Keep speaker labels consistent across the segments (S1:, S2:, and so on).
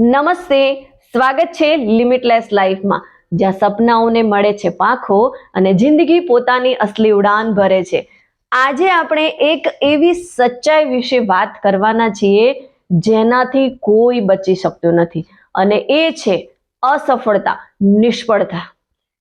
S1: નમસ્તે, સ્વાગત છે લિમિટલેસ લાઈફમાં જ્યાં સપનાઓને મળે છે પાંખો અને જિંદગી પોતાની અસલી ઉડાન ભરે છે. આજે આપણે એક એવી સચ્ચાઈ વિશે વાત કરવાના છીએ, જેનાથી કોઈ બચી શકતું નથી. અને એ છે અસફળતા, નિષ્ફળતા.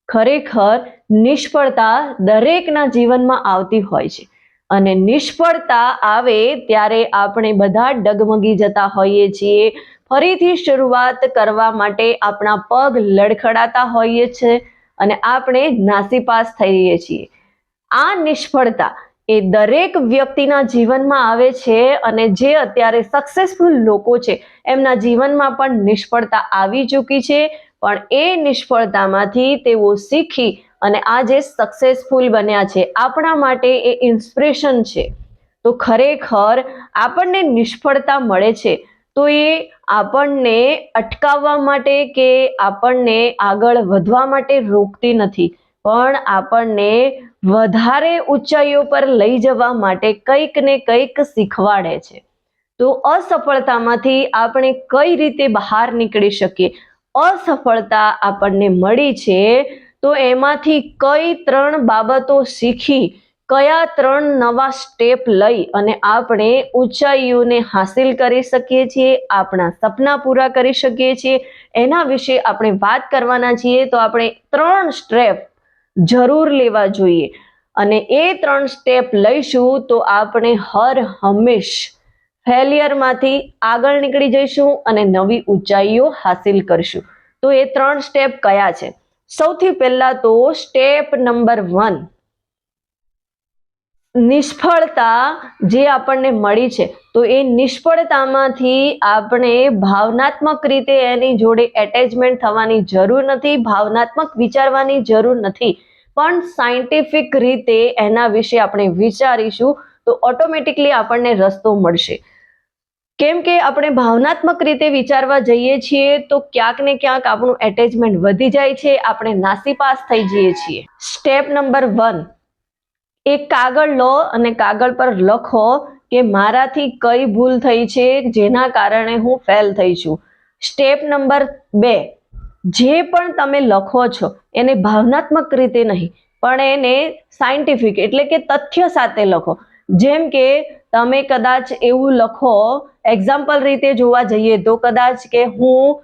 S1: ખરેખર, નિષ્ફળતા દરેકના જીવનમાં આવતી હોય છે. અને નિષ્ફળતા આવે ત્યારે આપણે બધા ડગમગી જતા હોઈએ છીએ ફરીથી શરૂઆત કરવા માટે આપણા પગ લડખડાતા હોઈએ છે અને આપણે નાસીપાસ થઈએ છીએ. આ નિષ્ફળતા એ દરેક વ્યક્તિના જીવનમાં આવે છે અને જે અત્યારે સક્સેસફુલ લોકો છે, એમના જીવનમાં પણ નિષ્ફળતા આવી ચૂકી છે, પણ એ નિષ્ફળતામાંથી તેઓ શીખી અને આજે સક્સેસફુલ બન્યા છે. આપણા માટે એ ઇન્સ્પિરેશન છે. તો ખરેખર આપણને નિષ્ફળતા મળે છે. તો એ આપણને અટકાવવા માટે કે આપણને આગળ વધવા માટે રોકતી નથી. પણ આપણને વધારે ઊંચાઈઓ પર લઈ જવા માટે કંઈક ને કંઈક શીખવાડે છે. તો અસફળતામાંથી આપણે કઈ રીતે બહાર નીકળી શકીએ? અસફળતા આપણને મળી છે તો એમાંથી કઈ ત્રણ બાબતો શીખી કયા ત્રણ નવા સ્ટેપ લઈ અને આપણે ઊંચાઈઓને હાંસિલ કરી શકીએ છીએ, આપણા સપના પૂરા કરી શકીએ છીએ, એના વિશે આપણે વાત કરવાના છીએ તો આપણે ત્રણ સ્ટેપ જરૂર લેવા જોઈએ. અને એ ત્રણ સ્ટેપ લઈશું તો આપણે હર હંમેશ ફેલિયરમાંથી આગળ નીકળી જઈશું અને નવી ઊંચાઈઓ હાંસિલ કરીશું. તો એ ત્રણ સ્ટેપ કયા છે? સૌથી પહેલાં તો સ્ટેપ નંબર વન નિષ્ફળતા જે આપણને મળી છે, તો એ નિષ્ફળતામાંથી આપણે ભાવનાત્મક રીતે એની જોડે એટેચમેન્ટ થવાની જરૂર નથી, ભાવનાત્મક વિચારવાની જરૂર નથી. પણ સાયન્ટિફિક રીતે એના વિશે આપણે વિચારીશું, તો ઓટોમેટિકલી આપણને રસ્તો મળશે. કેમ કે આપણે ભાવનાત્મક રીતે વિચારવા જઈએ છીએ, તો ક્યાંક ને ક્યાંક આપણું એટેચમેન્ટ વધી જાય છે, આપણે નાસીપાસ થઈ જઈએ છીએ. સ્ટેપ નંબર વન એક કાગળ લો અને કાગળ પર લખો કે મારાથી કઈ ભૂલ થઈ છે, જેના કારણે હું ફેલ થઈ છું. સ્ટેપ નંબર બે. જે પણ તમે લખો છો, એને ભાવનાત્મક રીતે નહીં, પણ એને સાયન્ટિફિક એટલે કે તથ્ય સાથે લખો. જેમ કે, તમે કદાચ એવું લખો એક્ઝામ્પલ રીતે જોવા જઈએ તો કદાચ કે હું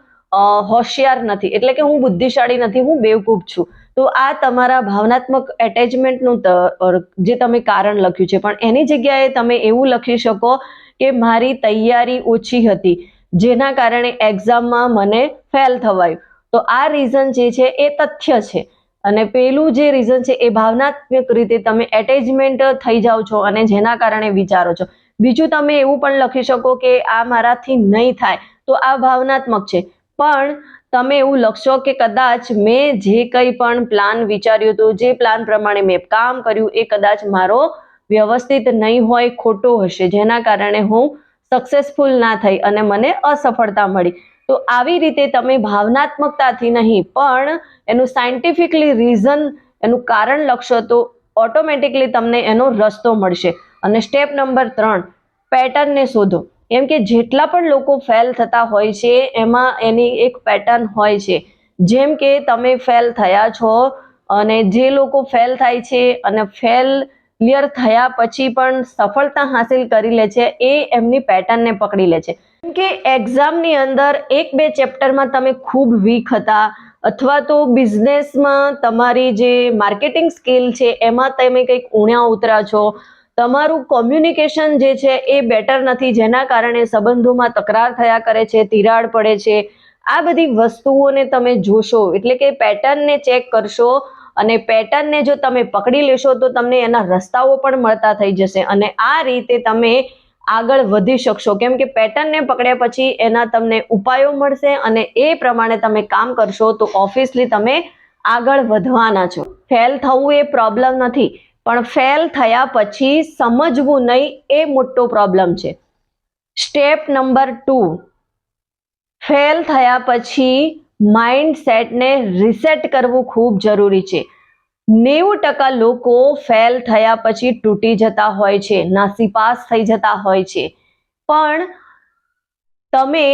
S1: હોશિયાર નથી, એટલે કે હું બુદ્ધિશાળી નથી, હું બેવકૂફ છું. તો આ તમારા ભાવનાત્મક એટેચમેન્ટનું જે તમે કારણ લખ્યું છે. પણ એની જગ્યાએ તમે એવું લખી શકો કે મારી તૈયારી ઓછી હતી, જેના કારણે એક્ઝામમાં મને ફેલ થવાયું. તો આ રીઝન જે છે એ તથ્ય છે. અને પેલું જે રીઝન છે એ ભાવનાત્મક રીતે તમે એટેચમેન્ટ થઈ જાઓ છો અને જેના કારણે વિચારો છો. બીજું તમે એવું પણ લખી શકો કે આ મારાથી નહીં થાય. તો આ ભાવનાત્મક છે. પણ તમે એવું લખશો કે કદાચ મેં જે કંઈ પણ પ્લાન વિચાર્યું હતું, જે પ્લાન પ્રમાણે મેં કામ કર્યું, એ કદાચ મારો વ્યવસ્થિત નહીં હોય, ખોટો હશે. જેના કારણે હું સક્સેસફુલ ના થઈ અને મને અસફળતા મળી. તો આવી રીતે તમે ભાવનાત્મકતાથી નહીં, પણ એનું સાયન્ટિફિકલી રીઝન એનું કારણ લખશો તો ઓટોમેટિકલી તમને એનો રસ્તો મળશે. અને સ્ટેપ નંબર ત્રણ પેટર્નને શોધો. એમ કે જેટલા પણ લોકો ફેલ થતા હોય છે, એમાં એની એક પેટર્ન હોય છે. જેમ કે તમે ફેલ થયા છો અને જે લોકો ફેલ થાય છે અને ફેલ ક્લિયર થયા પછી પણ સફળતા હાંસિલ કરી લે છે, એ એમની પેટર્નને પકડી લે છે. કેમ કે એક્ઝામની અંદર એક બે ચેપ્ટરમાં તમે ખૂબ વીક હતા અથવા તો બિઝનેસમાં તમારી જે માર્કેટિંગ સ્કિલ છે, એમાં તમે કંઈક ઉણ્યા ઉતરા છો તમારું કોમ્યુનિકેશન જે છે એ બેટર નથી, જેના કારણે સંબંધોમાં તકરાર થયા કરે છે, તિરાડ પડે છે. આ બધી વસ્તુઓને તમે જોશો, એટલે કે પેટર્નને ચેક કરશો અને પેટર્નને જો તમે પકડી લેશો તો તમને એના રસ્તાઓ પણ મળતા થઈ જશે અને આ રીતે તમે આગળ વધી શકશો. કેમ કે પેટર્નને પકડ્યા પછી એના તમને ઉપાયો મળશે અને એ પ્રમાણે તમે કામ કરશો તો ઓફિસલી તમે આગળ વધવાના છો. ફેલ થવું એ પ્રોબ્લેમ નથી. પણ ફેલ થયા પછી સમજવું નહીં એ મોટો પ્રોબ્લેમ છે. સ્ટેપ નંબર ટુ ફેલ થયા પછી માઇન્ડ સેટને રિસેટ કરવું ખૂબ જરૂરી છે. નેવું ટકા લોકો ફેલ થયા પછી તૂટી જતા હોય છે, નાસીપાસ થઈ જતા હોય છે. પણ તમે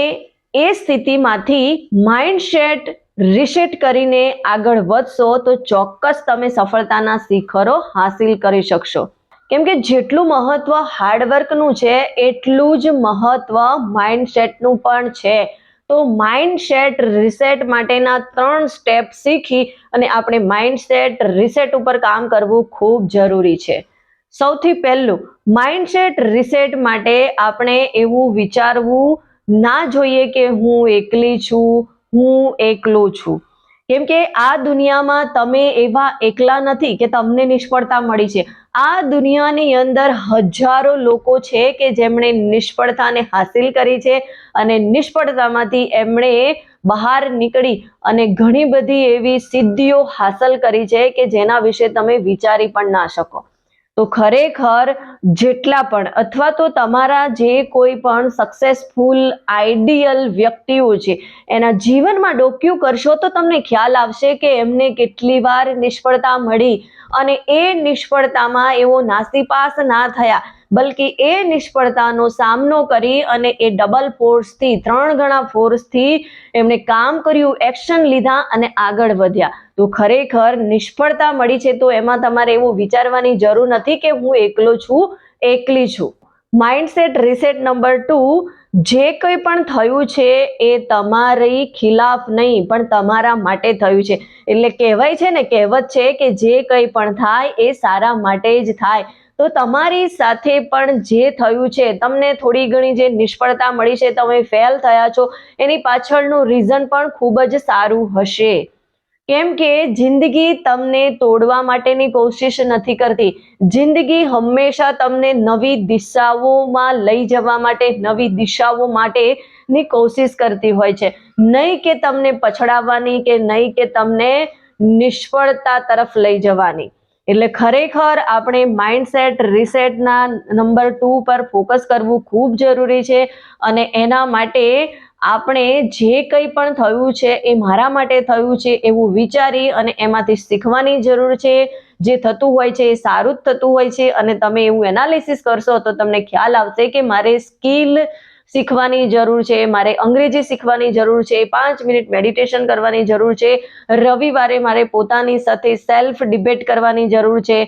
S1: એ સ્થિતિમાંથી માઇન્ડસેટ રિસેટ કરીને આગળ વધશો તો ચોક્કસ તમે સફળતાના શિખરો હાસિલ કરી શકશો. કેમ કે જેટલું મહત્વ હાર્ડવર્કનું છે, એટલું જ મહત્વ માઇન્ડસેટનું પણ છે. તો માઇન્ડસેટ રિસેટ માટેના ત્રણ સ્ટેપ શીખી અને આપણે માઇન્ડસેટ રિસેટ ઉપર કામ કરવું ખૂબ જરૂરી છે. સૌથી પહેલું માઇન્ડસેટ રિસેટ માટે આપણે એવું વિચારવું ના જોઈએ કે હું એકલી છું હું એકલો છું. કેમ કે આ દુનિયામાં તમે એવા એકલા નથી કે તમને નિષ્ફળતા મળી છે. આ દુનિયાની અંદર હજારો લોકો છે કે જેમણે નિષ્ફળતાને હાસિલ કરી છે અને નિષ્ફળતામાંથી એમણે બહાર નીકળી અને ઘણી બધી એવી સિદ્ધિઓ હાંસલ કરી છે કે જેના વિશે તમે વિચારી પણ ના શકો. તો ખરેખર જેટલા પણ, અથવા તો તમારા જે કોઈ પણ સક્સેસફુલ આઈડિયલ વ્યક્તિઓ છે, એના જીવનમાં ડોક્યુ કરશો તો તમને ખ્યાલ આવશે કે એમને કેટલી વાર નિષ્ફળતા મળી અને એ નિષ્ફળતામાં એવો નાસીપાસ ના થયા, બલકે એ નિષ્ફળતાનો સામનો કરી અને એ ડબલ ફોર્સથી ત્રણ ગણા ફોર્સથી એમણે કામ કર્યું એક્શન લીધા અને આગળ વધ્યા. તો ખરેખર નિષ્ફળતા મળી છે તો એમાં તમારે એવું વિચારવાની જરૂર નથી કે હું એકલો છું એકલી છું. માઇન્ડસેટ રિસેટ નંબર ટુ જે કંઈ પણ થયું છે એ તમારી ખિલાફ નહીં, પણ તમારા માટે થયું છે. એટલે કહેવાય છે ને, કહેવત છે કે જે કંઈ પણ થાય એ સારા માટે જ થાય. તો તમારી સાથે પણ જે થયું છે, તમને થોડી ઘણી જે નિષ્ફળતા મળી છે, તમે ફેલ થયા છો, એની પાછળનું રીઝન પણ ખૂબ જ સારું હશે. કેમ કે જિંદગી તમને તોડવા માટેની કોશિશ નથી કરતી. જિંદગી હંમેશા તમને નવી દિશાઓમાં લઈ જવા માટે, નવી દિશાઓ માટેની કોશિશ કરતી હોય છે. નહીં કે તમને પછડાવવાની કે નહીં કે તમને નિષ્ફળતા તરફ લઈ જવાની. એટલે ખરેખર આપણે માઇન્ડસેટ રિસેટના નંબર ટુ પર ફોકસ કરવું ખૂબ જરૂરી છે અને એના માટે આપણે જે કંઈ પણ થયું છે એ મારા માટે થયું છે એવું વિચારી અને એમાંથી શીખવાની જરૂર છે. જે થતું હોય છે એ સારું જ થતું હોય છે અને તમે એવું એનાલિસિસ કરશો તો તમને ખ્યાલ આવશે કે મારે સ્કિલ શીખવાની જરૂર છે, મારે અંગ્રેજી શીખવાની જરૂર છે, પાંચ મિનિટ મેડિટેશન કરવાની જરૂર છે, રવિવારે મારે પોતાની સાથે સેલ્ફ ડિબેટ કરવાની જરૂર છે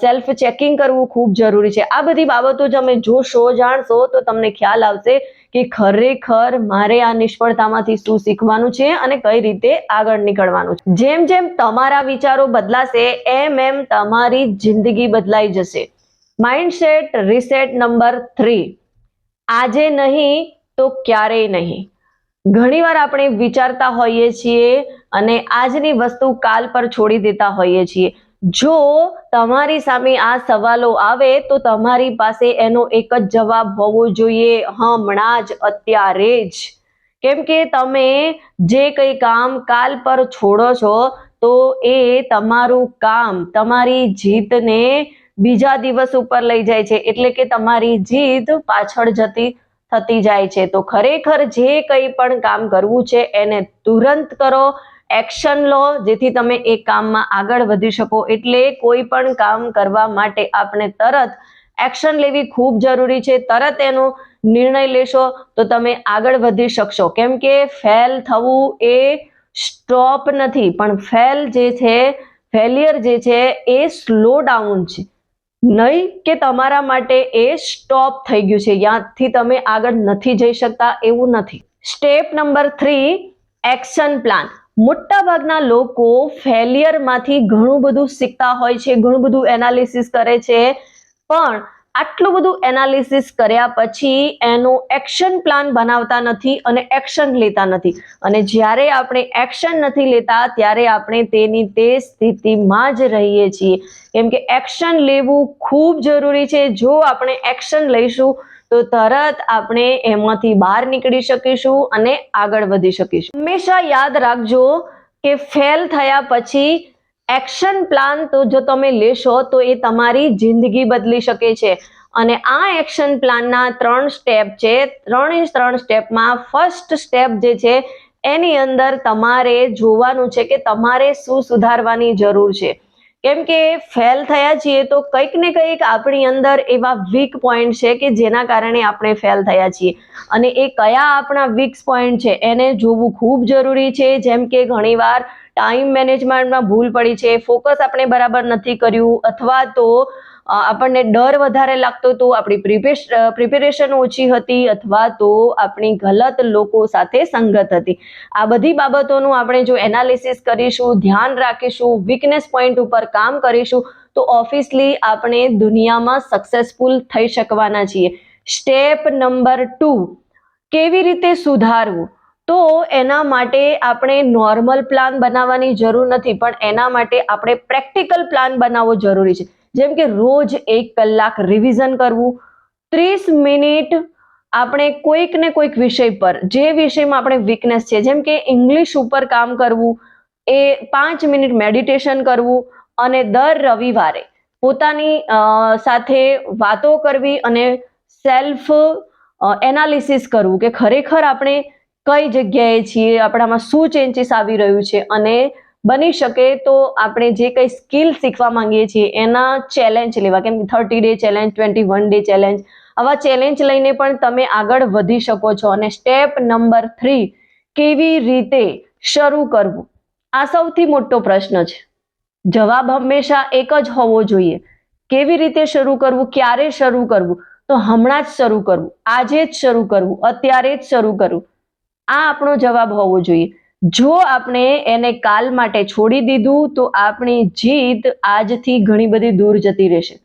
S1: સેલ્ફ ચેકિંગ કરવું ખૂબ જરૂરી છે. આ બધી બાબતો તમે જોશો, જાણશો, તો તમને ખ્યાલ આવશે કે ખરેખર મારે આ નિષ્ફળતામાંથી શું શીખવાનું છે અને કઈ રીતે આગળ નીકળવાનું છે. જેમ જેમ તમારા વિચારો બદલાશે, એમ એમ તમારી જિંદગી બદલાઈ જશે. માઇન્ડસેટ રિસેટ નંબર થ્રી આજે નહીં, તો ક્યારેય નહીં. ઘણીવાર આપણે વિચારતા હોઈએ છીએ અને આજની વસ્તુ કાલ પર છોડી દેતા હોઈએ છીએ. જો તમારી સામે આ સવાલો આવે, તો તમારી પાસે એનો એક જ જવાબ હોવો જોઈએ. હમણાં જ, અત્યારે જ. કેમ કે તમે જે કંઈ કામ કાલ પર છોડો છો, તો એ તમારું કામ, તમારી જીતને બીજા દિવસ ઉપર લઈ જાય છે. એટલે કે તમારી જીદ પાછળ જતી થતી જાય છે. તો ખરેખર જે કંઈ પણ કામ કરવું છે, એને તુરંત કરો, એક્શન લો, જેથી તમે એ કામમાં આગળ વધી શકો. એટલે કોઈ પણ કામ કરવા માટે આપણે તરત એક્શન લેવી ખૂબ જરૂરી છે. તરત એનો નિર્ણય લેશો તો તમે આગળ વધી શકશો. કેમ કે ફેલ થવું એ સ્ટોપ નથી. પણ ફેલ જે છે, ફેલિયર જે છે, એ સ્લો ડાઉન છે. નહીં કે તમારા માટે એ સ્ટોપ થઈ ગયું છે. ત્યાંથી તમે આગળ નથી જઈ શકતા એવું નથી. Step number three, action plan. મોટાભાગના લોકો ફેલિયરમાંથી ઘણું બધું શીખતા હોય છે, ઘણું બધું એનાલિસિસ કરે છે. પણ આટલું બધું એનાલિસિસ કર્યા પછી એનો એક્શન પ્લાન બનાવતા નથી અને એક્શન લેતા નથી. અને જ્યારે આપણે એક્શન નથી લેતા, ત્યારે આપણે તેની તે સ્થિતિમાં જ રહીએ છીએ. કેમ કે એક્શન લેવું ખૂબ જરૂરી છે. જો આપણે એક્શન લઈશું, તો તરત આપણે એમાંથી બહાર નીકળી શકીશું અને આગળ વધી શકીશું. હંમેશા યાદ રાખજો કે ફેલ થયા પછી એક્શન પ્લાન તો જો તમે લેશો તો એ તમારી જિંદગી બદલી શકે છે. અને આ એક્શન પ્લાનના ત્રણ સ્ટેપ છે. ત્રણે ત્રણ સ્ટેપમાં ફર્સ્ટ સ્ટેપ જે છે, એની અંદર તમારે જોવાનું છે કે તમારે શું સુધારવાની જરૂર છે. કેમ કે ફેલ થયા છીએ તો કંઈક ને કંઈક આપણી અંદર એવા વીક પોઈન્ટ છે કે જેના કારણે આપણે ફેલ થયા છીએ. અને એ કયા આપણા વીક પોઈન્ટ છે, એને જોવું ખૂબ જરૂરી છે. જેમ કે ઘણીવાર ટાઈમ મેનેજમેન્ટમાં ભૂલ પડી છે ફોકસ આપણે બરાબર નથી કર્યું, અથવા તો આપણને ડર વધારે લાગતો હતો આપણી પ્રિપેરેશન ઓછી હતી, અથવા તો આપણી ગલત લોકો સાથે સંગત હતી. આ બધી બાબતોનું આપણે જો એનાલિસિસ કરીશું, ધ્યાન રાખીશું વીકનેસ પોઈન્ટ ઉપર કામ કરીશું, તો ઓફિસલી આપણે દુનિયામાં સક્સેસફુલ થઈ શકવાના છીએ. સ્ટેપ નંબર ટુ કેવી રીતે સુધારવું? તો એના માટે આપણે નોર્મલ પ્લાન બનાવવાની જરૂર નથી, પણ એના માટે આપણે પ્રેક્ટિકલ પ્લાન બનાવવો જરૂરી છે. જેમ કે રોજ એક કલાક રિવિઝન કરવું, ત્રીસ મિનિટ આપણે કોઈક ને કોઈક વિષય પર, જે વિષયમાં આપણે વીકનેસ છે, જેમ કે ઇંગ્લિશ ઉપર કામ કરવું, એ પાંચ મિનિટ મેડિટેશન કરવું અને દર રવિવારે પોતાની સાથે વાતો કરવી અને સેલ્ફ એનાલિસિસ કરવું કે ખરેખર આપણે કઈ જગ્યાએ છીએ, આપણામાં શું ચેન્જીસ આવી રહ્યું છે અને બની શકે તો આપણે જે કંઈ સ્કિલ શીખવા માંગીએ છીએ એના ચેલેન્જ લેવા. કેમ કે thirty day challenge twenty one day challenge આવા ચેલેન્જ લઈને પણ તમે આગળ વધી શકો છો અને સ્ટેપ નંબર થ્રી કેવી રીતે શરૂ કરવું? આ સૌથી મોટો પ્રશ્ન છે. જવાબ હંમેશા એક જ હોવો જોઈએ. કેવી રીતે શરૂ કરવું, ક્યારે શરૂ કરવું? તો હમણાં જ શરૂ કરવું, આજે જ શરૂ કરવું, અત્યારે જ શરૂ કરવું. આ આપણો જવાબ હોવો જોઈએ. જો આપણે એને કાલ માટે છોડી દીધું, તો આપણી જીત આજથી ઘણી બધી દૂર જતી રહેશે.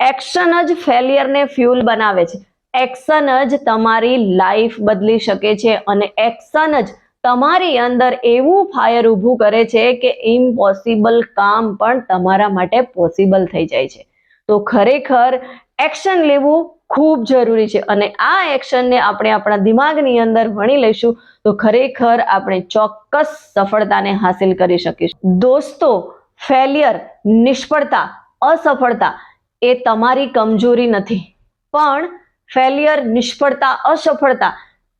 S1: એક્શન જ ફેલિયરને ફ્યુલ બનાવે છે. એક્શન જ તમારી લાઈફ બદલી શકે છે અને એક્શન જ તમારી અંદર એવું ફાયર ઊભું કરે છે કે ઇમ્પોસિબલ કામ પણ તમારા માટે પોસિબલ થઈ જાય છે. તો ખરેખર એક્શન લેવું ખૂબ જરૂરી છે. અને આ એક્શનને આપણે આપણા દિમાગની અંદર વણી લઈશું તો ખરેખર આપણે ચોક્કસ સફળતાને હાંસિલ કરી શકીશું. દોસ્તો, ફેલિયર, નિષ્ફળતા, અસફળતા એ તમારી કમજોરી નથી. પણ ફેલિયર, નિષ્ફળતા, અસફળતા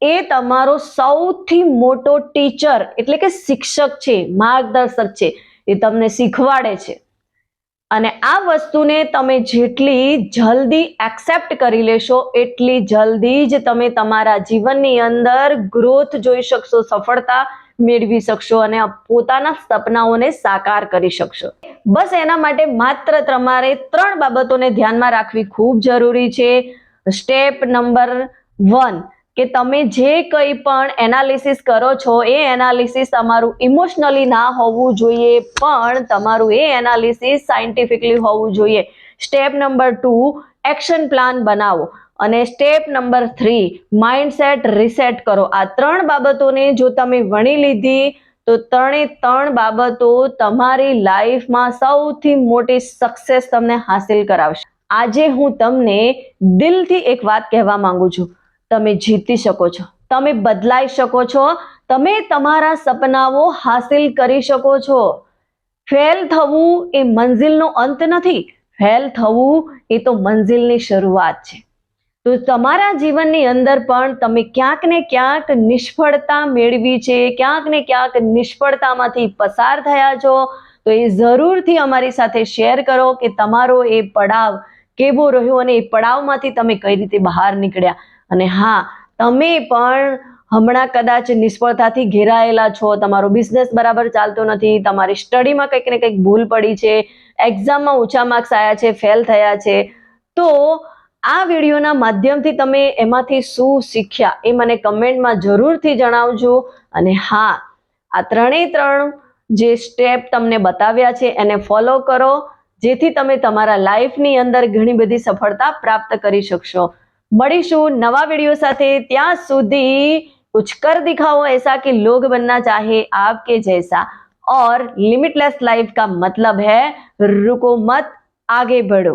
S1: એ તમારો સૌથી મોટો ટીચર એટલે કે શિક્ષક છે, માર્ગદર્શક છે. એ તમને શીખવાડે છે. અને આ વસ્તુને તમે જેટલી જલ્દી એક્સેપ્ટ કરી લેશો, એટલી જલ્દી જ તમે તમારા જીવનની અંદર ગ્રોથ જોઈ શકશો, સફળતા મેળવી શકશો અને પોતાના સપનાઓને સાકાર કરી શકશો. બસ એના માટે માત્ર તમારે ત્રણ બાબતોને ધ્યાનમાં રાખવી ખૂબ જરૂરી છે. સ્ટેપ નંબર વન કે તમે જે કંઈ પણ એનાલિસિસ કરો છો, એ એનાલિસિસ તમારું ઇમોશનલી ના હોવું જોઈએ, પણ તમારું એ એનાલિસિસ સાયન્ટિફિકલી હોવું જોઈએ. Step number two action plan બનાવો. અને step number three mindset reset કરો. આ ત્રણ બાબતોને જો તમે વણી લીધી, તો ત્રણે ત્રણ બાબતો તમારી લાઈફમાં સૌથી મોટી સક્સેસ તમને હાસિલ કરાવશે. આજે હું તમને દિલથી એક વાત કહેવા માંગુ છું. તમે જીતી શકો છો. તમે બદલાઈ શકો છો. તમે તમારા સપનાઓ હાસિલ કરી શકો છો. ફેલ થવું એ મંજિલનો અંત નથી. ફેલ થવું એ તો મંજિલની શરૂઆત છે. તો તમારા જીવનની અંદર પણ તમે ક્યાંક ને ક્યાંક નિષ્ફળતા મેળવી છે. ક્યાંક ને ક્યાંક નિષ્ફળતામાંથી પસાર થયા છો. તો એ જરૂરથી અમારી સાથે શેર કરો કે તમારો એ પડાવ કેવો રહ્યો અને એ પડાવમાંથી તમે કઈ રીતે બહાર નીકળ્યા. અને હા, તમે પણ હમણાં કદાચ નિષ્ફળતાથી ઘેરાયેલા છો, તમારો બિઝનેસ બરાબર ચાલતો નથી, તમારી સ્ટડીમાં કંઈક ને કંઈક ભૂલ પડી છે એક્ઝામમાં ઓછા માર્ક્સ આવ્યા છે ફેલ થયા છે, તો આ વિડીયોના માધ્યમથી તમે એમાંથી શું શીખ્યા એ મને કમેન્ટમાં જરૂરથી જણાવજો. અને હા, આ ત્રણેય ત્રણ જે સ્ટેપ તમને બતાવ્યા છે એને ફોલો કરો, જેથી તમે તમારા લાઈફની અંદર ઘણી બધી સફળતા પ્રાપ્ત કરી શકશો. મળીશું નવા વિડીયો સાથે ત્યાં સુધી कुछ कर दिखाओ ऐसा कि लोग बनना चाहे आपके जैसा और लिमिटलेस लाइफ का मतलब है रुको मत आगे बढ़ो